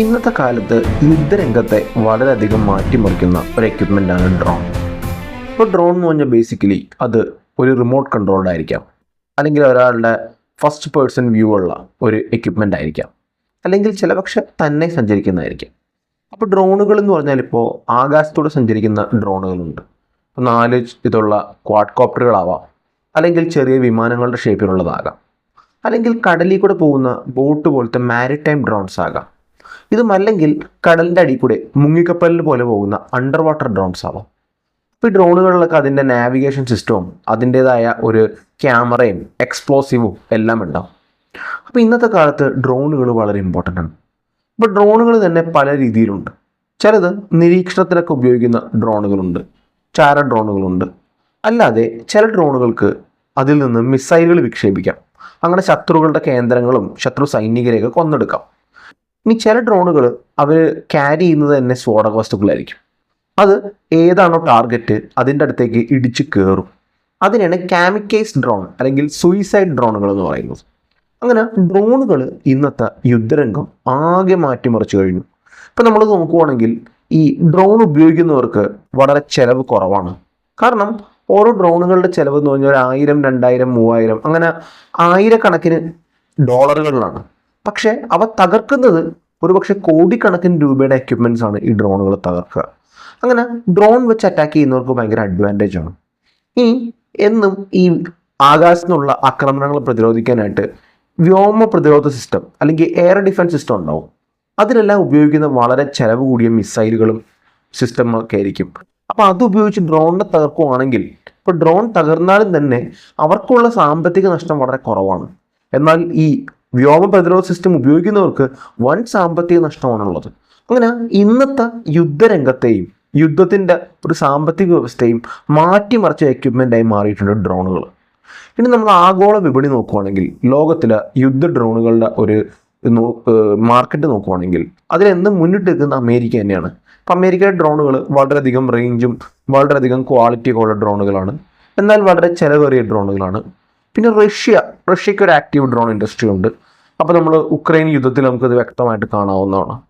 ഇന്നത്തെ കാലത്ത് യുദ്ധരംഗത്തെ വളരെയധികം മാറ്റിമറിക്കുന്ന ഒരു എക്യുപ്മെന്റാണ് ഡ്രോൺ ഇപ്പോൾ ഡ്രോൺ എന്ന് പറഞ്ഞാൽ ബേസിക്കലി അത് ഒരു റിമോട്ട് കൺട്രോൾഡ് ആയിരിക്കാം. അല്ലെങ്കിൽ ഒരാളുടെ ഫസ്റ്റ് പേഴ്സൺ വ്യൂ ഉള്ള ഒരു എക്യുപ്മെന്റ് ആയിരിക്കാം. അല്ലെങ്കിൽ ചില പക്ഷെ തന്നെ സഞ്ചരിക്കുന്നതായിരിക്കാം. അപ്പോൾ ഡ്രോണുകൾ എന്ന് പറഞ്ഞാൽ ഇപ്പോൾ ആകാശത്തൂടെ സഞ്ചരിക്കുന്ന ഡ്രോണുകളുണ്ട് ഇപ്പോൾ നാല് ഇതുള്ള ക്വാഡ് കോപ്റ്ററുകളാവാം അല്ലെങ്കിൽ ചെറിയ വിമാനങ്ങളുടെ ഷേപ്പിലുള്ളതാകാം അല്ലെങ്കിൽ കടലിൽ കൂടെ പോകുന്ന ബോട്ട് പോലത്തെ മാരിടൈം ഡ്രോൺസ് ആകാം. ഇതുമല്ലെങ്കിൽ കടലിന്റെ അടി കൂടെ മുങ്ങിക്കപ്പലിന് പോലെ പോകുന്ന അണ്ടർ വാട്ടർ ഡ്രോൺസ് ആവാം. ഇപ്പോൾ ഈ ഡ്രോണുകളിലൊക്കെ അതിന്റെ നാവിഗേഷൻ സിസ്റ്റവും അതിന്റേതായ ഒരു ക്യാമറയും എക്സ്പ്ലോസീവും എല്ലാം ഉണ്ടാവും. അപ്പോൾ ഇന്നത്തെ കാലത്ത് ഡ്രോണുകൾ വളരെ ഇമ്പോർട്ടന്റ് ആണ്. ഇപ്പോൾ ഡ്രോണുകൾ തന്നെ പല രീതിയിലുണ്ട്. ചിലത് നിരീക്ഷണത്തിനൊക്കെ ഉപയോഗിക്കുന്ന ഡ്രോണുകളുണ്ട് ചാര ഡ്രോണുകളുണ്ട് അല്ലാതെ ചില ഡ്രോണുകൾക്ക് അതിൽ നിന്ന് മിസൈലുകൾ വിക്ഷേപിക്കാം. അങ്ങനെ ശത്രുക്കളുടെ കേന്ദ്രങ്ങളും ശത്രു സൈനികരെയൊക്കെ കൊന്നെടുക്കാം. ഇനി ചില ഡ്രോണുകൾ അവർ ക്യാരി ചെയ്യുന്നത് തന്നെ സ്ഫോടക വസ്തുക്കളായിരിക്കും അത് ഏതാണോ ടാർഗറ്റ് അതിന്റെ അടുത്തേക്ക് ഇടിച്ച് കയറും അതിനാണ് കാമിക്കേസ് ഡ്രോൺ അല്ലെങ്കിൽ സൂയിസൈഡ് ഡ്രോണുകൾ എന്ന് പറയുന്നത്. അങ്ങനെ ഡ്രോണുകൾ ഇന്നത്തെ യുദ്ധരംഗം ആകെ മാറ്റിമറിച്ചു കഴിഞ്ഞു. ഇപ്പം നമ്മൾ നോക്കുവാണെങ്കിൽ ഈ ഡ്രോൺ ഉപയോഗിക്കുന്നവർക്ക് വളരെ ചിലവ് കുറവാണ്. കാരണം ഓരോ ഡ്രോണുകളുടെ ചിലവ് എന്ന് പറഞ്ഞാൽ ഒരു ആയിരം രണ്ടായിരം മൂവായിരം അങ്ങനെ ആയിരക്കണക്കിന് ഡോളറുകളിലാണ് പക്ഷേ അവ തകർക്കുന്നത് ഒരുപക്ഷെ കോടിക്കണക്കിന് രൂപയുടെ എക്യുപ്മെന്റ്സ് ആണ് ഈ ഡ്രോണുകൾ തകർക്കുക. അങ്ങനെ ഡ്രോൺ വെച്ച് അറ്റാക്ക് ചെയ്യുന്നവർക്ക് ഭയങ്കര അഡ്വാന്റേജ് ആണ്. ഈ എന്നും ഈ ആകാശത്തുനിന്നുള്ള ആക്രമണങ്ങൾ പ്രതിരോധിക്കാനായിട്ട് വ്യോമ പ്രതിരോധ സിസ്റ്റം അല്ലെങ്കിൽ എയർ ഡിഫൻസ് സിസ്റ്റം ഉണ്ടാവും. അതിലെല്ലാം ഉപയോഗിക്കുന്ന വളരെ ചിലവ് കൂടിയ മിസൈലുകളും സിസ്റ്റമൊക്കെ ആയിരിക്കും. അപ്പോൾ അത് ഉപയോഗിച്ച് ഡ്രോണിനെ തകർക്കുവാണെങ്കിൽ ഇപ്പോൾ ഡ്രോൺ തകർന്നാലും തന്നെ അവർക്കുള്ള സാമ്പത്തിക നഷ്ടം വളരെ കുറവാണ്. എന്നാൽ ഈ വ്യോമ പ്രതിരോധ സിസ്റ്റം ഉപയോഗിക്കുന്നവർക്ക് വൻ സാമ്പത്തിക നഷ്ടമാണുള്ളത്. അങ്ങനെ ഇന്നത്തെ യുദ്ധരംഗത്തെയും യുദ്ധത്തിന്റെ ഒരു സാമ്പത്തിക വ്യവസ്ഥയും മാറ്റിമറിച്ച എക്യുപ്മെന്റായി മാറിയിട്ടുണ്ട് ഡ്രോണുകൾ ഇനി നമ്മൾ ആഗോള വിപണി നോക്കുവാണെങ്കിൽ ലോകത്തിലെ യുദ്ധ ഡ്രോണുകളുടെ ഒരു മാർക്കറ്റ് നോക്കുവാണെങ്കിൽ അതിലെന്നും മുന്നിട്ട് നിൽക്കുന്ന അമേരിക്ക തന്നെയാണ്. അപ്പം അമേരിക്കയുടെ ഡ്രോണുകൾ വളരെയധികം റേഞ്ചും വളരെയധികം ക്വാളിറ്റിയൊക്കെ ഉള്ള ഡ്രോണുകളാണ് എന്നാൽ വളരെ ചിലവേറിയ ഡ്രോണുകളാണ് പിന്നെ റഷ്യ റഷ്യയ്ക്ക് ഒരു ആക്റ്റീവ് ഡ്രോൺ ഇൻഡസ്ട്രി ഉണ്ട്. അപ്പോൾ നമ്മൾ ഉക്രൈൻ യുദ്ധത്തിൽ നമുക്കത് വ്യക്തമായിട്ട് കാണാവുന്നതാണ്.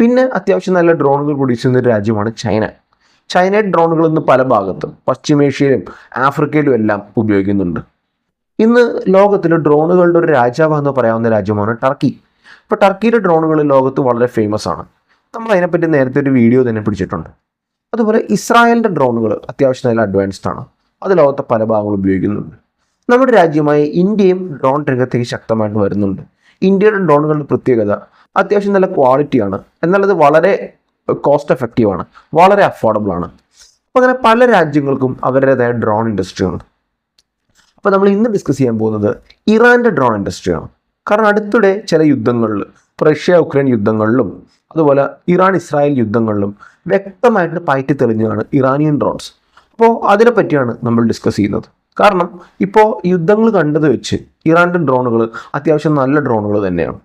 പിന്നെ അത്യാവശ്യം നല്ല ഡ്രോണുകൾ പ്രൊഡ്യൂസ് ചെയ്യുന്ന ഒരു രാജ്യമാണ് ചൈന. ചൈനയുടെ ഡ്രോണുകൾ ഇന്ന് പല ഭാഗത്തും പശ്ചിമേഷ്യയിലും ആഫ്രിക്കയിലും എല്ലാം ഉപയോഗിക്കുന്നുണ്ട്. ഇന്ന് ലോകത്തിൽ ഡ്രോണുകളുടെ ഒരു രാജാവെന്ന് പറയാവുന്ന രാജ്യമാണ് ടർക്കി. ഇപ്പോൾ ടർക്കിയുടെ ഡ്രോണുകൾ ലോകത്ത് വളരെ ഫേമസ് ആണ്. നമ്മൾ അതിനെപ്പറ്റി നേരത്തെ ഒരു വീഡിയോ തന്നെ പിടിച്ചിട്ടുണ്ട്. അതുപോലെ ഇസ്രായേലിന്റെ ഡ്രോണുകൾ അത്യാവശ്യം നല്ല അഡ്വാൻസ്ഡ് ആണ്. അത് ലോകത്തെ പല ഭാഗങ്ങളും ഉപയോഗിക്കുന്നുണ്ട്. നമ്മുടെ രാജ്യമായ ഇന്ത്യയും ഡ്രോൺ രംഗത്തേക്ക് ശക്തമായിട്ട് വരുന്നുണ്ട്. ഇന്ത്യയുടെ ഡ്രോണുകളുടെ പ്രത്യേകത അത്യാവശ്യം നല്ല ക്വാളിറ്റിയാണ് എന്നാൽ അത് വളരെ കോസ്റ്റ് എഫക്റ്റീവ് ആണ്. വളരെ അഫോർഡബിൾ ആണ്. അപ്പോൾ അങ്ങനെ പല രാജ്യങ്ങൾക്കും അവരുടേതായ ഡ്രോൺ ഇൻഡസ്ട്രി ഉണ്ട് അപ്പോൾ നമ്മൾ ഇന്ന് ഡിസ്കസ് ചെയ്യാൻ പോകുന്നത് ഇറാന്റെ ഡ്രോൺ ഇൻഡസ്ട്രിയാണ് കാരണം അടുത്തിടെ ചില യുദ്ധങ്ങളിൽ റഷ്യ ഉക്രൈൻ യുദ്ധങ്ങളിലും അതുപോലെ ഇറാൻ ഇസ്രായേൽ യുദ്ധങ്ങളിലും വ്യക്തമായിട്ട് പയറ്റി തെളിഞ്ഞതാണ് ഇറാനിയൻ ഡ്രോൺസ് അപ്പോൾ അതിനെപ്പറ്റിയാണ് നമ്മൾ ഡിസ്കസ് ചെയ്യുന്നത്. കാരണം ഇപ്പോൾ യുദ്ധങ്ങൾ കണ്ടത് വെച്ച് ഇറാന്റെ ഡ്രോണുകൾ അത്യാവശ്യം നല്ല ഡ്രോണുകൾ തന്നെയാണ്.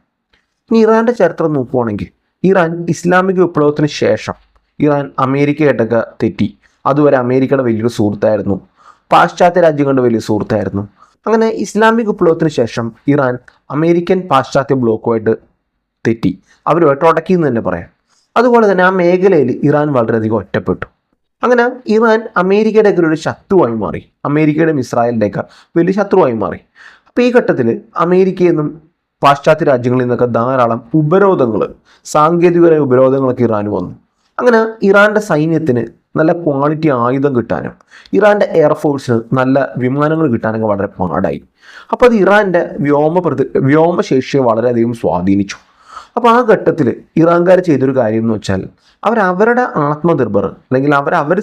ഇനി ഇറാന്റെ ചരിത്രം നോക്കുവാണെങ്കിൽ ഇറാൻ ഇസ്ലാമിക വിപ്ലവത്തിന് ശേഷം ഇറാൻ അമേരിക്കയായിട്ടൊക്കെ തെറ്റി. അതുവരെ അമേരിക്കയുടെ വലിയൊരു സുഹൃത്തായിരുന്നു. പാശ്ചാത്യ രാജ്യങ്ങളുടെ വലിയ സുഹൃത്തായിരുന്നു. അങ്ങനെ ഇസ്ലാമിക വിപ്ലവത്തിന് ശേഷം ഇറാൻ അമേരിക്കൻ പാശ്ചാത്യ ബ്ലോക്കുമായിട്ട് തെറ്റി. അവരുമായിട്ട് ഉടക്കി എന്ന് തന്നെ പറയാം. അതുപോലെ തന്നെ ആ മേഖലയിൽ ഇറാൻ വളരെയധികം ഒറ്റപ്പെട്ടു. അങ്ങനെ ഇറാൻ അമേരിക്കയുടെ ഒരു ശത്രുവായി മാറി. അമേരിക്കയുടെയും ഇസ്രായേലിന്റെയൊക്കെ വലിയ ശത്രുവായി മാറി. അപ്പോൾ ഈ ഘട്ടത്തിൽ അമേരിക്കയിൽ നിന്നും പാശ്ചാത്യ രാജ്യങ്ങളിൽ നിന്നൊക്കെ ധാരാളം ഉപരോധങ്ങൾ സാങ്കേതികപരമായ ഉപരോധങ്ങളൊക്കെ ഇറാന് വന്നു. അങ്ങനെ ഇറാന്റെ സൈന്യത്തിന് നല്ല ക്വാളിറ്റി ആയുധം കിട്ടാനും ഇറാന്റെ എയർഫോഴ്സിന് നല്ല വിമാനങ്ങൾ കിട്ടാനൊക്കെ വളരെ പാടായി. അപ്പോൾ അത് ഇറാന്റെ വ്യോമ പ്രതി വ്യോമശേഷിയെ വളരെയധികം സ്വാധീനിച്ചു. അപ്പോൾ ആ ഘട്ടത്തിൽ ഇറാൻകാർ ചെയ്തൊരു കാര്യം എന്ന് വെച്ചാൽ അവർ അവരുടെ ആത്മനിർഭർ അല്ലെങ്കിൽ അവർ അവർ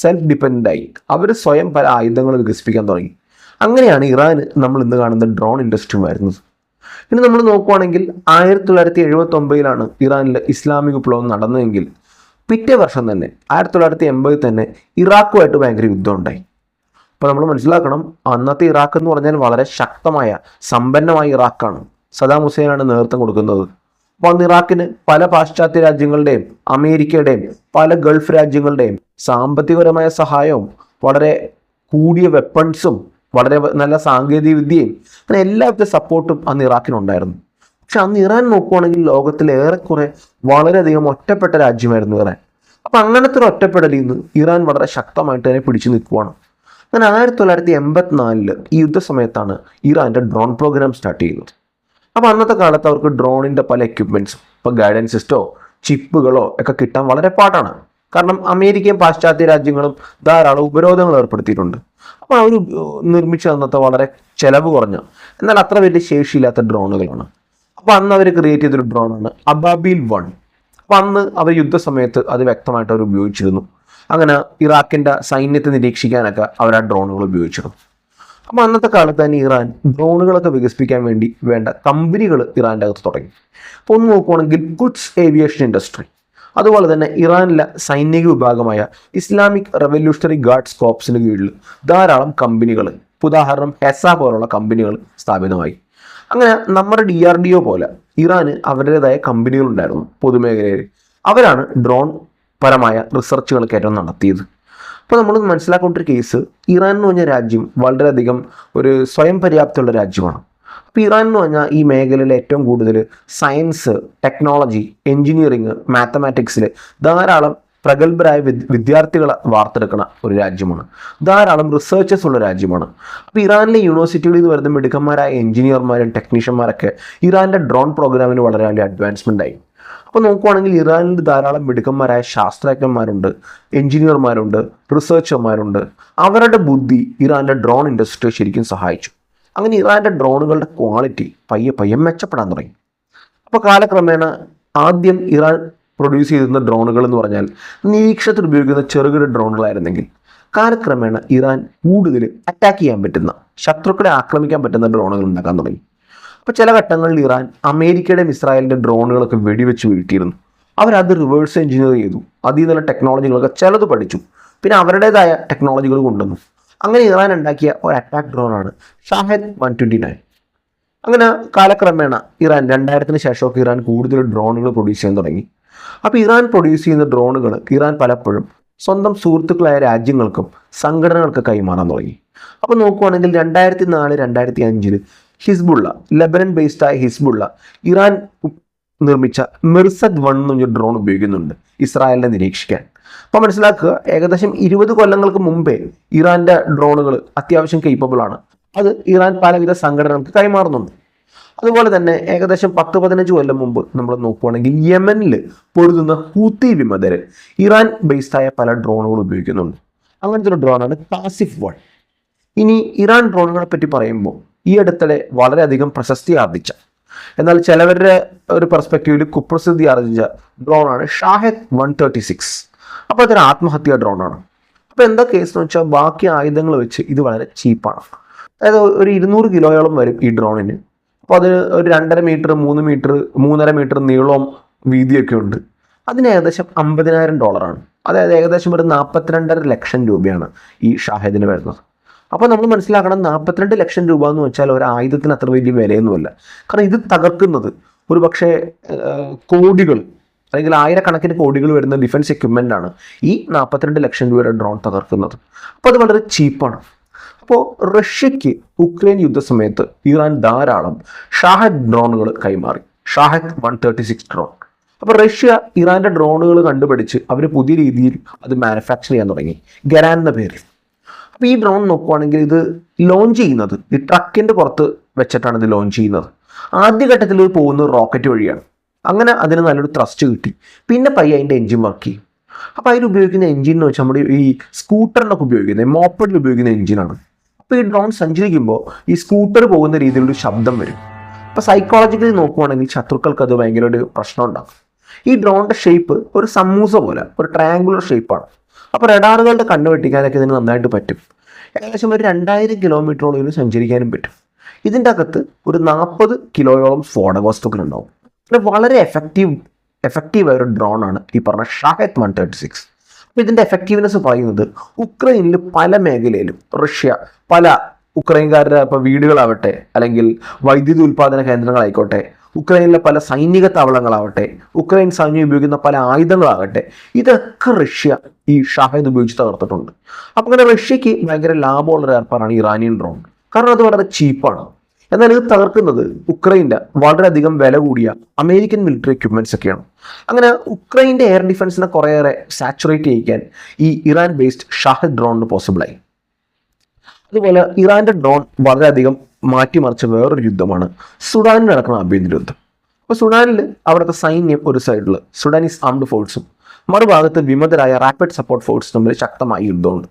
സെൽഫ് ഡിപ്പെൻഡായി അവർ സ്വയം പല ആയുധങ്ങൾ വികസിപ്പിക്കാൻ തുടങ്ങി. അങ്ങനെയാണ് ഇറാൻ നമ്മൾ ഇന്ന് കാണുന്ന ഡ്രോൺ ഇൻഡസ്ട്രി വരുന്നത്. ഇനി നമ്മൾ നോക്കുവാണെങ്കിൽ ആയിരത്തി തൊള്ളായിരത്തി എഴുപത്തി ഒമ്പതിലാണ് ഇറാനിൽ ഇസ്ലാമിക വിപ്ലവം നടന്നതെങ്കിൽ പിറ്റേ വർഷം തന്നെ ആയിരത്തി തൊള്ളായിരത്തി എൺപതിൽ തന്നെ ഇറാഖുമായിട്ട് ഭയങ്കര യുദ്ധം ഉണ്ടായി. അപ്പോൾ നമ്മൾ മനസ്സിലാക്കണം അന്നത്തെ ഇറാഖ് എന്ന് പറഞ്ഞാൽ വളരെ ശക്തമായ സമ്പന്നമായ ഇറാഖാണ്. സദാം ഹുസൈനാണ് നേതൃത്വം കൊടുക്കുന്നത്. അന്ന് ഇറാഖിന് പല പാശ്ചാത്യ രാജ്യങ്ങളുടെയും അമേരിക്കയുടെയും പല ഗൾഫ് രാജ്യങ്ങളുടെയും സാമ്പത്തികപരമായ സഹായവും വളരെ കൂടിയ വെപ്പൺസും വളരെ നല്ല സാങ്കേതിക വിദ്യയും അങ്ങനെ എല്ലാവിധ സപ്പോർട്ടും അന്ന് ഇറാഖിനുണ്ടായിരുന്നു. പക്ഷെ അന്ന് ഇറാൻ നോക്കുവാണെങ്കിൽ ലോകത്തിൽ ഏറെക്കുറെ വളരെയധികം ഒറ്റപ്പെട്ട രാജ്യമായിരുന്നു ഇറാൻ. അപ്പൊ അങ്ങനത്തെ ഒരു ഒറ്റപ്പെടലിൽ നിന്ന് ഇറാൻ വളരെ ശക്തമായിട്ട് തന്നെ പിടിച്ചു നിൽക്കുവാണ്. അങ്ങനെ ആയിരത്തി തൊള്ളായിരത്തി എൺപത്തിനാലിൽ ഈ യുദ്ധസമയത്താണ് ഇറാന്റെ ഡ്രോൺ പ്രോഗ്രാം സ്റ്റാർട്ട് ചെയ്യുന്നത് അപ്പോൾ അന്നത്തെ കാലത്ത് അവർക്ക് ഡ്രോണിന്റെ പല എക്യുപ്മെന്റ്സും ഇപ്പോൾ ഗൈഡൻസ് സിസ്റ്റോ ചിപ്പുകളോ ഒക്കെ കിട്ടാൻ വളരെ പാടാണ്. കാരണം അമേരിക്കയും പാശ്ചാത്യ രാജ്യങ്ങളും ധാരാളം ഉപരോധങ്ങൾ ഏർപ്പെടുത്തിയിട്ടുണ്ട്. അപ്പോൾ അവർ നിർമ്മിച്ച അന്നത്തെ വളരെ ചിലവ് കുറഞ്ഞ എന്നാൽ അത്ര വലിയ ശേഷിയില്ലാത്ത ഡ്രോണുകളാണ്. അപ്പോൾ അന്ന് അവർ ക്രിയേറ്റ് ചെയ്തൊരു ഡ്രോണാണ് അബാബിൽ വൺ അപ്പോൾ അന്ന് അവർ യുദ്ധസമയത്ത് അത് വ്യക്തമായിട്ട് അവർ ഉപയോഗിച്ചിരുന്നു. അങ്ങനെ ഇറാഖിന്റെ സൈന്യത്തെ നിരീക്ഷിക്കാനൊക്കെ അവർ ആ ഡ്രോണുകൾ ഉപയോഗിച്ചിരുന്നു. അപ്പോൾ അന്നത്തെ കാലത്ത് തന്നെ ഇറാൻ ഡ്രോണുകളൊക്കെ വികസിപ്പിക്കാൻ വേണ്ടി വേണ്ട കമ്പനികൾ ഇറാന്റെ അകത്ത് തുടങ്ങി. അപ്പോൾ ഒന്ന് നോക്കുവാണെങ്കിൽ ഗുഡ്സ് ഏവിയേഷൻ ഇൻഡസ്ട്രി. അതുപോലെ തന്നെ ഇറാനിലെ സൈനിക വിഭാഗമായ ഇസ്ലാമിക് റെവല്യൂഷണറി ഗാർഡ്സ് കോപ്സിന് കീഴിൽ ധാരാളം കമ്പനികൾ ഉദാഹരണം ഹെസ പോലുള്ള കമ്പനികൾ സ്ഥാപിതമായി. അങ്ങനെ നമ്മുടെ ഡി ആർ ഡി ഒ പോലെ ഇറാന് അവരുടേതായ കമ്പനികളുണ്ടായിരുന്നു പൊതുമേഖലയിൽ. അവരാണ് ഡ്രോൺ പരമായ റിസർച്ചുകൾക്ക് ഏറ്റവും നടത്തിയത്. അപ്പോൾ നമ്മൾ മനസ്സിലാക്കേണ്ട ഒരു കേസ് ഇറാൻ എന്ന് പറഞ്ഞ രാജ്യം വളരെയധികം ഒരു സ്വയം പര്യാപ്തമുള്ള രാജ്യമാണ്. അപ്പോൾ ഇറാൻ എന്ന് പറഞ്ഞാൽ ഈ മേഖലയിൽ ഏറ്റവും കൂടുതൽ സയൻസ് ടെക്നോളജി എൻജിനീയറിങ് മാത്തമാറ്റിക്സിൽ ധാരാളം പ്രഗത്ഭരായ വിദ് വിദ്യാർത്ഥികളെ വാർത്തെടുക്കുന്ന ഒരു രാജ്യമാണ്. ധാരാളം റിസർച്ചേഴ്സ് ഉള്ള രാജ്യമാണ്. അപ്പോൾ ഇറാനിലെ യൂണിവേഴ്സിറ്റികളിൽ നിന്ന് വരുന്ന മിടുക്കന്മാരായ എഞ്ചിനീയർമാരും ടെക്നീഷ്യന്മാരൊക്കെ ഇറാനിലെ ഡ്രോൺ പ്രോഗ്രാമിന് വളരെ വലിയ അഡ്വാൻസ്മെന്റ് ആയി. അപ്പോൾ നോക്കുവാണെങ്കിൽ ഇറാനിൽ ധാരാളം മിടുക്കന്മാരായ ശാസ്ത്രജ്ഞന്മാരുണ്ട് എഞ്ചിനീയർമാരുണ്ട് റിസർച്ചർമാരുണ്ട് അവരുടെ ബുദ്ധി ഇറാന്റെ ഡ്രോൺ ഇൻഡസ്ട്രിയെ ശരിക്കും സഹായിച്ചു. അങ്ങനെ ഇറാന്റെ ഡ്രോണുകളുടെ ക്വാളിറ്റി പയ്യെ പയ്യെ മെച്ചപ്പെടാൻ തുടങ്ങി. അപ്പോൾ കാലക്രമേണ ആദ്യം ഇറാൻ പ്രൊഡ്യൂസ് ചെയ്തിരുന്ന ഡ്രോണുകൾ എന്ന് പറഞ്ഞാൽ നിരീക്ഷണത്തിൽ ഉപയോഗിക്കുന്ന ചെറുകിട ഡ്രോണുകളായിരുന്നെങ്കിൽ കാലക്രമേണ ഇറാൻ കൂടുതൽ അറ്റാക്ക് ചെയ്യാൻ പറ്റുന്ന ശത്രുക്കളെ ആക്രമിക്കാൻ പറ്റുന്ന ഡ്രോണുകൾ ഉണ്ടാക്കാൻ തുടങ്ങി. അപ്പോൾ ചില ഘട്ടങ്ങളിൽ ഇറാൻ അമേരിക്കയുടെ ഇസ്രായേലിന്റെ ഡ്രോണുകളൊക്കെ വെടിവെച്ച് വീഴ്ത്തിയിരുന്നു. അവരത് റിവേഴ്സ് എഞ്ചിനീയർ ചെയ്തു. അതിൽ നിന്നുള്ള ടെക്നോളജികളൊക്കെ ചിലത് പഠിച്ചു. പിന്നെ അവരുടേതായ ടെക്നോളജികൾ കൊണ്ടുവന്നു. അങ്ങനെ ഇറാൻ ഉണ്ടാക്കിയ ഒരു അറ്റാക്ക് ഡ്രോണാണ് ഷാഹദ് വൺ ട്വന്റി നയൻ. അങ്ങനെ കാലക്രമേണ ഇറാൻ രണ്ടായിരത്തിന് ശേഷമൊക്കെ ഇറാൻ കൂടുതൽ ഡ്രോണുകൾ പ്രൊഡ്യൂസ് ചെയ്യാൻ തുടങ്ങി. അപ്പോൾ ഇറാൻ പ്രൊഡ്യൂസ് ചെയ്യുന്ന ഡ്രോണുകൾ ഇറാൻ പലപ്പോഴും സ്വന്തം സുഹൃത്തുക്കളായ രാജ്യങ്ങൾക്കും സംഘടനകൾക്ക് കൈമാറാൻ തുടങ്ങി. അപ്പോൾ നോക്കുവാണെങ്കിൽ രണ്ടായിരത്തി നാല് രണ്ടായിരത്തി അഞ്ചിൽ ഹിസ്ബുള്ള ലെബനൻ ബേസ്ഡ് ആയ ഹിസ്ബുള്ള ഇറാൻ നിർമ്മിച്ച മിർസദ് വൺ എന്ന് പറഞ്ഞ ഡ്രോൺ ഉപയോഗിക്കുന്നുണ്ട് ഇസ്രായേലിനെ നിരീക്ഷിക്കാൻ. അപ്പോൾ മനസ്സിലാക്കുക ഏകദേശം ഇരുപത് കൊല്ലങ്ങൾക്ക് മുമ്പേ ഇറാന്റെ ഡ്രോണുകൾ അത്യാവശ്യം കേപ്പബിൾ ആണ്. അത് ഇറാൻ പലവിധ സംഘടനകൾക്ക് കൈമാറുന്നുണ്ട്. അതുപോലെ തന്നെ ഏകദേശം പത്ത് പതിനഞ്ച് കൊല്ലം മുമ്പ് നമ്മൾ നോക്കുവാണെങ്കിൽ യമനിൽ പൊരുതുന്ന ഹൂത്തി വിമതർ ഇറാൻ ബേസ്ഡ് ആയ പല ഡ്രോണുകൾ ഉപയോഗിക്കുന്നുണ്ട്. അങ്ങനത്തെ ഒരു ഡ്രോണാണ് കാസിഫ് വൺ ഇനി ഇറാൻ ഡ്രോണുകളെ പറ്റി പറയുമ്പോൾ ഈ അടുത്തിടെ വളരെയധികം പ്രശസ്തി ആർജിച്ച. എന്നാൽ ചിലവരുടെ ഒരു പെർസ്പെക്റ്റീവിൽ കുപ്രസിദ്ധി ആർജിച്ച ഡ്രോണാണ് ഷാഹിദ് വൺ തേർട്ടി സിക്സ് അപ്പോൾ അതൊരു ആത്മഹത്യാ ആണ്. അപ്പോൾ എന്താ കേസ് എന്ന് വെച്ചാൽ ബാക്കി ആയുധങ്ങൾ വെച്ച് ഇത് വളരെ ചീപ്പാണ് അതായത് ഒരു ഇരുന്നൂറ് കിലോയോളം വരും ഈ ഡ്രോണിന് അപ്പോൾ അതിന് ഒരു രണ്ടര മീറ്റർ മൂന്ന് മീറ്റർ മൂന്നര മീറ്റർ നീളവും വീതിയൊക്കെ ഉണ്ട്. അതിന് ഏകദേശം അമ്പതിനായിരം ഡോളറാണ് അതായത് ഏകദേശം ഒരു നാൽപ്പത്തിരണ്ടര ലക്ഷം രൂപയാണ് ഈ ഷാഹിദിന് വരുന്നത്. അപ്പോൾ നമ്മൾ മനസ്സിലാക്കണം നാൽപ്പത്തിരണ്ട് ലക്ഷം രൂപ എന്ന് വെച്ചാൽ ഒരു ആയുധത്തിന് അത്ര വലിയ വിലയൊന്നുമല്ല. കാരണം ഇത് തകർക്കുന്നത് ഒരു പക്ഷേ കോടികൾ അല്ലെങ്കിൽ ആയിരക്കണക്കിന് കോടികൾ വരുന്ന ഡിഫൻസ് എക്യുപ്മെന്റ് ആണ് ഈ നാൽപ്പത്തിരണ്ട് ലക്ഷം രൂപയുടെ ഡ്രോൺ തകർക്കുന്നത്. അപ്പോൾ അത് വളരെ ചീപ്പാണ്. അപ്പോൾ റഷ്യയ്ക്ക് ഉക്രൈൻ യുദ്ധസമയത്ത് ഇറാൻ ധാരാളം ഷാഹദ് ഡ്രോണുകൾ കൈമാറി. Shahed one thirty six drone അപ്പോൾ റഷ്യ ഇറാന്റെ ഡ്രോണുകൾ കണ്ടുപിടിച്ച് അവർ പുതിയ രീതിയിൽ അത് മാനുഫാക്ചർ ചെയ്യാൻ തുടങ്ങി. ഗരാൻ എന്ന പേരിൽ. അപ്പോൾ ഈ ഡ്രോൺ നോക്കുവാണെങ്കിൽ ഇത് ലോഞ്ച് ചെയ്യുന്നത് ഈ ട്രക്കിന്റെ പുറത്ത് വെച്ചിട്ടാണ് ഇത് ലോഞ്ച് ചെയ്യുന്നത്. ആദ്യഘട്ടത്തിൽ പോകുന്നത് റോക്കറ്റ് വഴിയാണ്. അങ്ങനെ അതിന് നല്ലൊരു ത്രസ്റ്റ് കിട്ടി. പിന്നെ പയ്യെ അതിന്റെ എഞ്ചിൻ വർക്ക് ചെയ്യും. അപ്പോൾ അതിൽ ഉപയോഗിക്കുന്ന എഞ്ചിൻ എന്ന് വെച്ചാൽ നമ്മുടെ ഈ സ്കൂട്ടറിനൊക്കെ ഉപയോഗിക്കുന്നത് മോപ്പഡിൽ ഉപയോഗിക്കുന്ന എഞ്ചിനാണ് അപ്പോൾ ഈ ഡ്രോൺ സഞ്ചരിക്കുമ്പോൾ ഈ സ്കൂട്ടർ പോകുന്ന രീതിയിലൊരു ശബ്ദം വരും. അപ്പോൾ സൈക്കോളജിക്കലി നോക്കുവാണെങ്കിൽ ശത്രുക്കൾക്ക് അത് ഭയങ്കര ഒരു പ്രശ്നം ഉണ്ടാകും ഈ ഡ്രോണിന്റെ ഷേപ്പ് ഒരു സമൂസ പോലെ ഒരു ട്രയാങ്കുലർ ഷേപ്പാണ് അപ്പോൾ റഡാറുകളുടെ കണ്ണ് വെട്ടിക്കാനൊക്കെ ഇതിന് നന്നായിട്ട് പറ്റും. ഏകദേശം ഒരു രണ്ടായിരം കിലോമീറ്ററോളം ഇതിന് സഞ്ചരിക്കാനും പറ്റും. ഇതിന്റെ അകത്ത് ഒരു നാൽപ്പത് കിലോയോളം സ്ഫോടക ഉണ്ടാവും. പിന്നെ വളരെ എഫക്റ്റീവ് എഫക്റ്റീവായ ഒരു ഡ്രോണാണ് ഈ പറഞ്ഞ ഷാഹത്ത് വൺ തേർട്ടി സിക്സ് അപ്പോൾ ഇതിന്റെ എഫക്റ്റീവ്നെസ് പറയുന്നത് ഉക്രൈനിൽ പല മേഖലയിലും റഷ്യ പല ഉക്രൈൻകാരുടെ ഇപ്പോൾ വീടുകളാവട്ടെ അല്ലെങ്കിൽ വൈദ്യുതി ഉൽപ്പാദന കേന്ദ്രങ്ങളായിക്കോട്ടെ ഉക്രൈനിലെ പല സൈനിക താവളങ്ങളാവട്ടെ ഉക്രൈൻ സൈന്യം ഉപയോഗിക്കുന്ന പല ആയുധങ്ങളാകട്ടെ ഇതൊക്കെ റഷ്യ ഈ ഷാഹിദ് ഉപയോഗിച്ച് തകർത്തിട്ടുണ്ട്. അപ്പോൾ അങ്ങനെ റഷ്യക്ക് ഭയങ്കര ലാഭമുള്ള ഒരു ഏർപ്പാടാണ് ഇറാനിയൻ ഡ്രോൺ. കാരണം അത് വളരെ ചീപ്പാണ്. എന്നാൽ ഇത് തകർക്കുന്നത് ഉക്രൈന്റെ വളരെയധികം വില കൂടിയ അമേരിക്കൻ മിലിറ്ററി എക്യുപ്മെന്റ്സ് ഒക്കെയാണ്. അങ്ങനെ ഉക്രൈന്റെ എയർ ഡിഫൻസിനെ കുറേയേറെ സാച്ചുറേറ്റ് ചെയ്യിക്കാൻ ഈ ഇറാൻ ബേസ്ഡ് ഷാഹിദ് ഡ്രോണിന് പോസിബിളായി അതുപോലെ ഇറാന്റെ ഡ്രോൺ വളരെയധികം മാറ്റിമറിച്ച വേറൊരു യുദ്ധമാണ് സുഡാനിൽ നടക്കുന്ന ആഭ്യന്തര യുദ്ധം. അപ്പോൾ സുഡാനിൽ അവിടുത്തെ സൈന്യം ഒരു സൈഡിൽ സുഡാനീസ് ആംഡ് ഫോഴ്സും മറുഭാഗത്ത് വിമതരായ റാപ്പിഡ് സപ്പോർട്ട് ഫോഴ്സ് തമ്മിൽ ശക്തമായ യുദ്ധമുണ്ട്.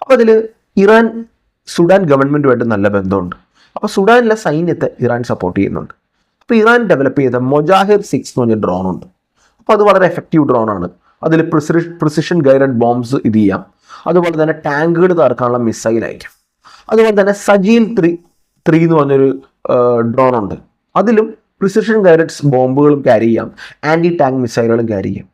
അപ്പോൾ അതിൽ ഇറാൻ സുഡാൻ ഗവൺമെന്റുമായിട്ട് നല്ല ബന്ധമുണ്ട്. അപ്പോൾ സുഡാനിലെ സൈന്യത്തെ ഇറാൻ സപ്പോർട്ട് ചെയ്യുന്നുണ്ട്. അപ്പോൾ ഇറാൻ ഡെവലപ്പ് ചെയ്ത മൊജാഹിർ സിക്സ് എന്ന് പറഞ്ഞ ഡ്രോൺ ഉണ്ട്. അപ്പോൾ അത് വളരെ എഫക്റ്റീവ് ഡ്രോൺ ആണ്. അതിൽ പ്രിസിഷൻ ഗൈഡഡ് ബോംബ്സ് ഇത് ചെയ്യാം. അതുപോലെ തന്നെ ടാങ്കുകൾ തകർക്കാനുള്ള മിസൈൽ അയക്കാം അതുപോലെ തന്നെ സജീൽ ത്രീ ത്രീ എന്ന് പറഞ്ഞൊരു ഡ്രോൺ ഉണ്ട്. അതിലും പ്രിസിഷൻ ഗൈഡഡ്സ് ബോംബുകളും ക്യാരി ചെയ്യാം. ആന്റി ടാങ്ക് മിസൈലുകളും ക്യാരി ചെയ്യാം.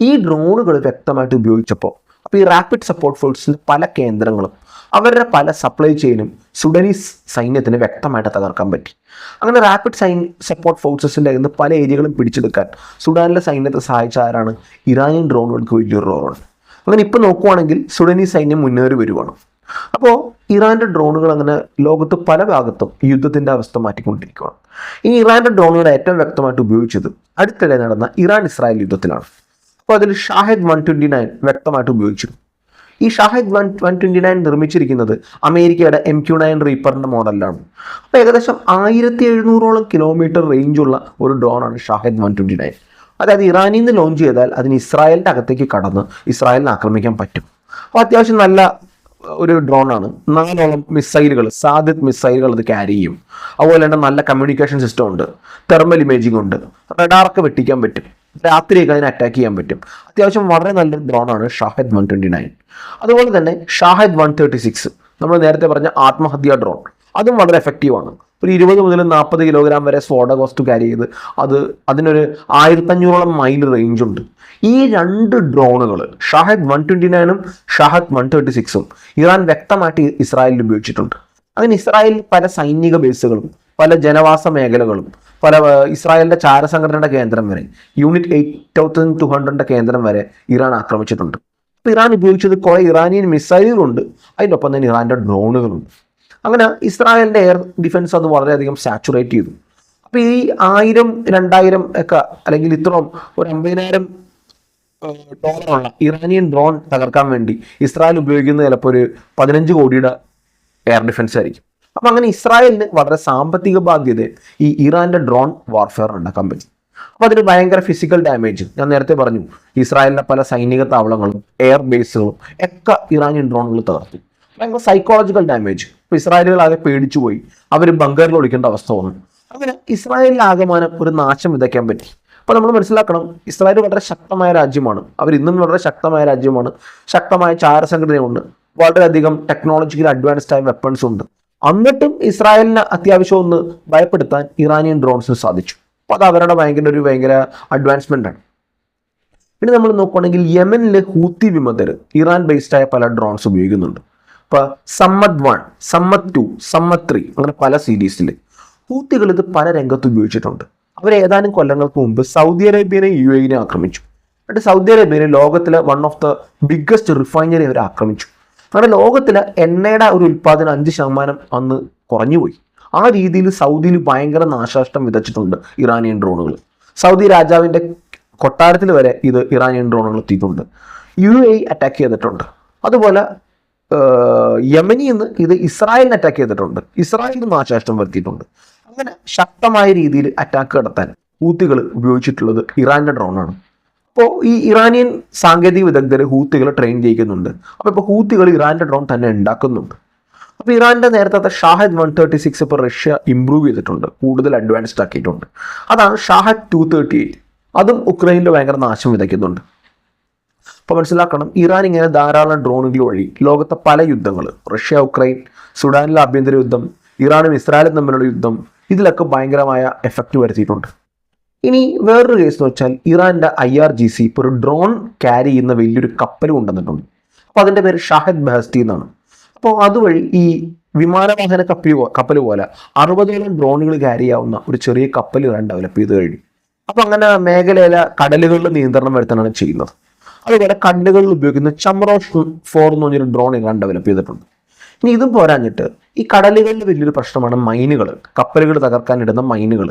ഈ ഡ്രോണുകൾ വ്യക്തമായിട്ട് ഉപയോഗിച്ചപ്പോൾ അപ്പോൾ ഈ റാപ്പിഡ് സപ്പോർട്ട് ഫോഴ്സിന്റെ പല കേന്ദ്രങ്ങളും അവരുടെ പല സപ്ലൈ ചെയിനും സുഡനീസ് സൈന്യത്തിന് വ്യക്തമായിട്ട് തകർക്കാൻ പറ്റി. അങ്ങനെ റാപ്പിഡ് സൈൻ സപ്പോർട്ട് ഫോഴ്സസിന്റെ നിന്ന് പല ഏരിയകളും പിടിച്ചെടുക്കാൻ സുഡാനിലെ സൈന്യത്തെ സഹായിച്ച ആരാണ്? ഇറാനിയൻ ഡ്രോണുകൾക്ക് വലിയൊരു റോളാണ് അങ്ങനെ ഇപ്പോൾ നോക്കുവാണെങ്കിൽ സുഡനീസ് സൈന്യം മുന്നേറി വരുവാണ്. അപ്പോൾ ഇറാന്റെ ഡ്രോണുകൾ അങ്ങനെ ലോകത്ത് പല ഭാഗത്തും യുദ്ധത്തിന്റെ അവസ്ഥ മാറ്റിക്കൊണ്ടിരിക്കുകയാണ് ഈ ഇറാന്റെ ഡ്രോണുകൾ ഏറ്റവും വ്യക്തമായിട്ട് ഉപയോഗിച്ചത് അടുത്തിടെ നടന്ന ഇറാൻ ഇസ്രായേൽ യുദ്ധത്തിലാണ്. അപ്പോൾ അതിൽ ഷാഹിദ് വൺ ട്വന്റി നയൻ വ്യക്തമായിട്ട് ഉപയോഗിച്ചു ഈ Shahed one one twenty nine നിർമ്മിച്ചിരിക്കുന്നത് അമേരിക്കയുടെ എം ക്യു നയൻ റീപ്പറിന്റെ മോഡലിലാണ്. അപ്പോൾ ഏകദേശം ആയിരത്തി എഴുന്നൂറോളം കിലോമീറ്റർ റേഞ്ചുള്ള ഒരു ഡ്രോണാണ് ഷാഹിദ് വൺ ട്വന്റി നയൻ. അതായത് ഇറാനിൽ നിന്ന് ലോഞ്ച് ചെയ്താൽ അതിന് ഇസ്രായേലിന്റെ അകത്തേക്ക് കടന്ന് ഇസ്രായേലിനെ ആക്രമിക്കാൻ പറ്റും. അപ്പോൾ അത്യാവശ്യം നല്ല ഒരു ഡ്രോണാണ് നാലോളം മിസൈലുകൾ സാദിത് മിസൈലുകൾ അത് ക്യാരി ചെയ്യും. അതുപോലെ തന്നെ നല്ല കമ്മ്യൂണിക്കേഷൻ സിസ്റ്റം ഉണ്ട്. തെർമൽ ഇമേജിംഗ് ഉണ്ട്. റഡാറൊക്കെ വെട്ടിക്കാൻ പറ്റും. രാത്രിയൊക്കെ അതിനെ അറ്റാക്ക് ചെയ്യാൻ പറ്റും. അത്യാവശ്യം വളരെ നല്ലൊരു ഡ്രോണാണ് ഷാഹിദ് വൺ ട്വന്റി നയൻ അതുപോലെ തന്നെ ഷാഹിദ് വൺ തേർട്ടി സിക്സ് നമ്മൾ നേരത്തെ പറഞ്ഞ ആത്മഹത്യാ ഡ്രോൺ അതും വളരെ എഫക്റ്റീവാണ് ഒരു ഇരുപത് മുതൽ നാൽപ്പത് കിലോഗ്രാം വരെ സോഡ കോസ്റ്റ് ക്യാരി ചെയ്ത് അത് അതിനൊരു ആയിരത്തഞ്ഞൂറോളം മൈൽ റേഞ്ച് ഉണ്ട്. ഈ രണ്ട് ഡ്രോണുകൾ ഷാഹദ് വൺ ട്വന്റി നയനും ഷാഹദ് വൺ തേർട്ടി സിക്സും ഇറാൻ വ്യക്തമായിട്ട് ഇസ്രായേലിൽ ഉപയോഗിച്ചിട്ടുണ്ട്. അങ്ങനെ ഇസ്രായേൽ പല സൈനിക ബേസുകളും പല ജനവാസ മേഖലകളും പല ഇസ്രായേലിന്റെ ചാരസംഘടനയുടെ കേന്ദ്രം വരെ യൂണിറ്റ് എയ്റ്റ് തൗസൻഡ് ടു ഹൺഡ്രഡിന്റെ കേന്ദ്രം വരെ ഇറാൻ ആക്രമിച്ചിട്ടുണ്ട്. അപ്പോൾ ഇറാൻ ഉപയോഗിച്ചത് കുറേ ഇറാനിയൻ മിസൈലുകളുണ്ട് അതിന്റെ ഒപ്പം തന്നെ ഇറാന്റെ ഡ്രോണുകളുണ്ട് അങ്ങനെ ഇസ്രായേലിന്റെ എയർ ഡിഫൻസ് അത് വളരെയധികം സാച്ചുറേറ്റ് ചെയ്തു. അപ്പോൾ ഈ ആയിരം രണ്ടായിരം ഒക്കെ അല്ലെങ്കിൽ ഇത്രയും ഒരു അമ്പതിനായിരം ഡോളറുള്ള ഇറാനിയൻ ഡ്രോൺ തകർക്കാൻ വേണ്ടി ഇസ്രായേൽ ഉപയോഗിക്കുന്നത് ചിലപ്പോൾ ഒരു പതിനഞ്ച് കോടിയുടെ എയർ ഡിഫൻസ് ആയിരിക്കും. അപ്പം അങ്ങനെ ഇസ്രായേലിന് വളരെ സാമ്പത്തിക ബാധ്യത ഈ ഇറാന്റെ ഡ്രോൺ വാർഫെയർ ഉണ്ടാക്കാൻ പറ്റും. അപ്പോൾ അതിന് ഭയങ്കര ഫിസിക്കൽ ഡാമേജ് ഞാൻ നേരത്തെ പറഞ്ഞു ഇസ്രായേലിന്റെ പല സൈനിക താവളങ്ങളും എയർ ബേസുകളും ഒക്കെ ഇറാനിയൻ ഡ്രോണുകൾ തകർത്തു. ഭയങ്കര സൈക്കോളജിക്കൽ ഡാമേജ് ഇപ്പൊ ഇസ്രായേലുകൾ ആകെ പേടിച്ചു പോയി. അവർ ബങ്കറിൽ ഒളിക്കേണ്ട അവസ്ഥ വന്നു അങ്ങനെ ഇസ്രായേലിൽ ആകമാനം ഒരു നാശം വിതയ്ക്കാൻ പറ്റി. അപ്പോൾ നമ്മൾ മനസ്സിലാക്കണം ഇസ്രായേൽ വളരെ ശക്തമായ രാജ്യമാണ്. അവർ ഇന്നും വളരെ ശക്തമായ രാജ്യമാണ്. ശക്തമായ ചാരസംഘടനയുണ്ട്. വളരെയധികം ടെക്നോളജിക്കൽ അഡ്വാൻസ്ഡ് ആയ വെപ്പൺസ് ഉണ്ട്. എന്നിട്ടും ഇസ്രായേലിനെ അത്യാവശ്യം ഒന്ന് ഭയപ്പെടുത്താൻ ഇറാനിയൻ ഡ്രോൺസിന് സാധിച്ചു. അപ്പോൾ അത് അവരുടെ ഭയങ്കര ഒരു ഭയങ്കര അഡ്വാൻസ്മെന്റ് ആണ്. ഇനി നമ്മൾ നോക്കുകയാണെങ്കിൽ യമനിലെ ഹൂത്തി വിമതർ ഇറാൻ ബേസ്ഡ് ആയ പല ഡ്രോൺസ് ഉപയോഗിക്കുന്നുണ്ട്. ഇപ്പോൾ Samad one Samad two Samad three അങ്ങനെ പല സീരീസിൽ ഹൂത്തികൾ ഇത് പല രംഗത്ത് ഉപയോഗിച്ചിട്ടുണ്ട്. അവർ ഏതാനും കൊല്ലങ്ങൾക്ക് മുമ്പ് സൗദി അറേബ്യനെ യു എനെ ആക്രമിച്ചു. എന്നിട്ട് സൗദി അറേബ്യനെ ലോകത്തിലെ one of the biggest refinery അവർ ആക്രമിച്ചു. അങ്ങനെ ലോകത്തിലെ എണ്ണയുടെ ഒരു ഉൽപ്പാദനം അഞ്ച് ശതമാനം അന്ന് കുറഞ്ഞുപോയി. ആ രീതിയിൽ സൗദിയിൽ ഭയങ്കര നാശനഷ്ടം വിതച്ചിട്ടുണ്ട് ഇറാനിയൻ ഡ്രോണുകൾ. സൗദി രാജാവിന്റെ കൊട്ടാരത്തിൽ വരെ ഇത് ഇറാനിയൻ ഡ്രോണുകൾ എത്തിയിട്ടുണ്ട്. യു എ അറ്റാക്ക് ചെയ്തിട്ടുണ്ട്. അതുപോലെ യമനിൽ നിന്ന് ഇത് ഇസ്രായേലിനെ അറ്റാക്ക് ചെയ്തിട്ടുണ്ട്. ഇസ്രായേലിന് നാശനഷ്ടം വരുത്തിയിട്ടുണ്ട്. അങ്ങനെ ശക്തമായ രീതിയിൽ അറ്റാക്ക് നടത്താൻ ഹൂത്തികൾ ഉപയോഗിച്ചിട്ടുള്ളത് ഇറാന്റെ ഡ്രോണാണ് അപ്പോൾ ഈ ഇറാനിയൻ സാങ്കേതിക വിദഗ്ധർ ഹൂത്തികളെ ട്രെയിൻ ചെയ്യിക്കുന്നുണ്ട്. അപ്പോൾ ഇപ്പോൾ ഹൂത്തികൾ ഇറാന്റെ ഡ്രോൺ തന്നെ ഉണ്ടാക്കുന്നുണ്ട്. അപ്പോൾ ഇറാന്റെ നേരത്തെ ഷാഹദ് വൺ തേർട്ടി സിക്സ് ഇപ്പോൾ റഷ്യ ഇംപ്രൂവ് ചെയ്തിട്ടുണ്ട്. കൂടുതൽ അഡ്വാൻസ്ഡ് ആക്കിയിട്ടുണ്ട്. അതാണ് ഷാഹദ് ടു തേർട്ടി എയ്റ്റ്. അതും ഉക്രൈനിൽ ഭയങ്കര നാശം വിതയ്ക്കുന്നുണ്ട്. അപ്പോൾ മനസ്സിലാക്കണം ഇറാൻ ഇങ്ങനെ ധാരാളം ഡ്രോണുകൾ വഴി ലോകത്തെ പല യുദ്ധങ്ങൾ റഷ്യ ഉക്രൈൻ സുഡാനിലെ ആഭ്യന്തര യുദ്ധം ഇറാനും ഇസ്രായേലും തമ്മിലുള്ള യുദ്ധം ഇതിലൊക്കെ ഭയങ്കരമായ എഫക്റ്റ് വരുത്തിയിട്ടുണ്ട്. ഇനി വേറൊരു കേസ് എന്ന് വെച്ചാൽ ഇറാന്റെ ഐ ആർ ജി സി ഇപ്പോൾ ഒരു ഡ്രോൺ ക്യാരി ചെയ്യുന്ന വലിയൊരു കപ്പൽ കൊണ്ടുവന്നിട്ടുണ്ട്. അപ്പോൾ അതിന്റെ പേര് ഷാഹിദ് ബഹസ്തി എന്നാണ്. അപ്പോൾ അതുവഴി ഈ വിമാനവാഹന കപ്പൽ കപ്പൽ പോലെ അറുപതോളം ഡ്രോണുകൾ ക്യാരി ചെയ്യാവുന്ന ഒരു ചെറിയ കപ്പൽ ഇറാൻ ഡെവലപ്പ് ചെയ്ത് കഴിഞ്ഞു. അപ്പോൾ അങ്ങനെ മേഖലയിലെ കടലുകളിൽ നിയന്ത്രണം വരുത്താനാണ് ചെയ്യുന്നത്. അതുപോലെ കടലുകളിൽ ഉപയോഗിക്കുന്ന ചമറോ ഫോർ എന്ന് പറഞ്ഞൊരു ഡ്രോൺ ഇറാൻ ഡെവലപ്പ് ചെയ്തിട്ടുണ്ട്. ഇനി ഇതും പോരാഞ്ഞിട്ട് ഈ കടലുകളിൽ വലിയൊരു പ്രശ്നമാണ് മൈനുകൾ കപ്പലുകൾ തകർക്കാൻ ഇടുന്ന മൈനുകൾ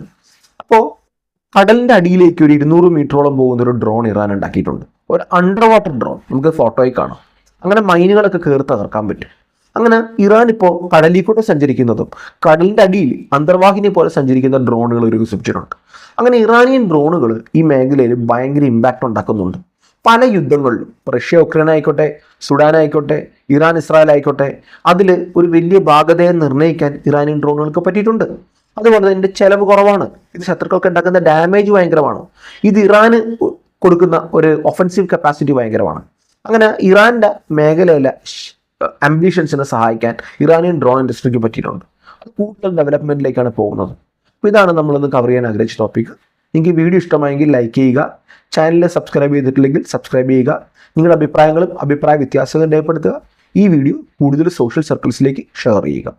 അപ്പോൾ കടലിന്റെ അടിയിലേക്ക് ഒരു ഇരുന്നൂറ് മീറ്ററോളം പോകുന്ന ഒരു ഡ്രോൺ ഇറാൻ ഉണ്ടാക്കിയിട്ടുണ്ട്. ഒരു അണ്ടർ വാട്ടർ ഡ്രോൺ നമുക്ക് ഫോട്ടോയിൽ കാണാം. അങ്ങനെ മൈനുകളൊക്കെ കയറി തകർക്കാൻ പറ്റും. അങ്ങനെ ഇറാൻ ഇപ്പോൾ കടലിൽ കൂടെ സഞ്ചരിക്കുന്നതും കടലിന്റെ അടിയിൽ അന്തർവാഹിനി പോലെ സഞ്ചരിക്കുന്ന ഡ്രോണുകൾ ഒരു വികസിപ്പിച്ചിട്ടുണ്ട് അങ്ങനെ ഇറാനിയൻ ഡ്രോണുകൾ ഈ മേഖലയിൽ ഭയങ്കര ഇമ്പാക്റ്റ് ഉണ്ടാക്കുന്നുണ്ട്. പല യുദ്ധങ്ങളിലും റഷ്യ ഉക്രൈൻ ആയിക്കോട്ടെ സുഡാൻ ആയിക്കോട്ടെ ഇറാൻ ഇസ്രായേൽ ആയിക്കോട്ടെ അതിൽ ഒരു വലിയ ഭാഗതയെ നിർണയിക്കാൻ ഇറാനിയൻ ഡ്രോണുകൾക്ക് പറ്റിയിട്ടുണ്ട്. അതുപോലെ തന്നെ ഇതിന്റെ ചെലവ് കുറവാണ്. ഇത് ശത്രുക്കൾക്ക് ഉണ്ടാക്കുന്ന ഡാമേജ് ഭയങ്കരമാണ്? ഇത് ഇറാന് കൊടുക്കുന്ന ഒരു ഒഫൻസീവ് കപ്പാസിറ്റി ഭയങ്കരമാണ്. അങ്ങനെ ഇറാന്റെ മേഖലയിലെ അംബിഷൻസിനെ സഹായിക്കാൻ ഇറാനിയൻ ഡ്രോൺ ഇൻഡസ്ട്രിക്ക് പറ്റിയിട്ടുണ്ട്. കൂടുതൽ ഡെവലപ്മെന്റിലേക്കാണ് പോകുന്നത്. അപ്പോൾ ഇതാണ് നമ്മളിന്ന് കവർ ചെയ്യാൻ ആഗ്രഹിച്ച ടോപ്പിക് നിങ്ങൾക്ക് വീഡിയോ ഇഷ്ടമായെങ്കിൽ ലൈക്ക് ചെയ്യുക. ചാനൽ സബ്സ്ക്രൈബ് ചെയ്തിട്ടില്ലെങ്കിൽ സബ്സ്ക്രൈബ് ചെയ്യുക. നിങ്ങളുടെ അഭിപ്രായങ്ങളും അഭിപ്രായ വ്യത്യാസങ്ങളും രേഖപ്പെടുത്തുക. ഈ വീഡിയോ കൂടുതൽ സോഷ്യൽ സർക്കിൾസിലേക്ക് ഷെയർ ചെയ്യുക.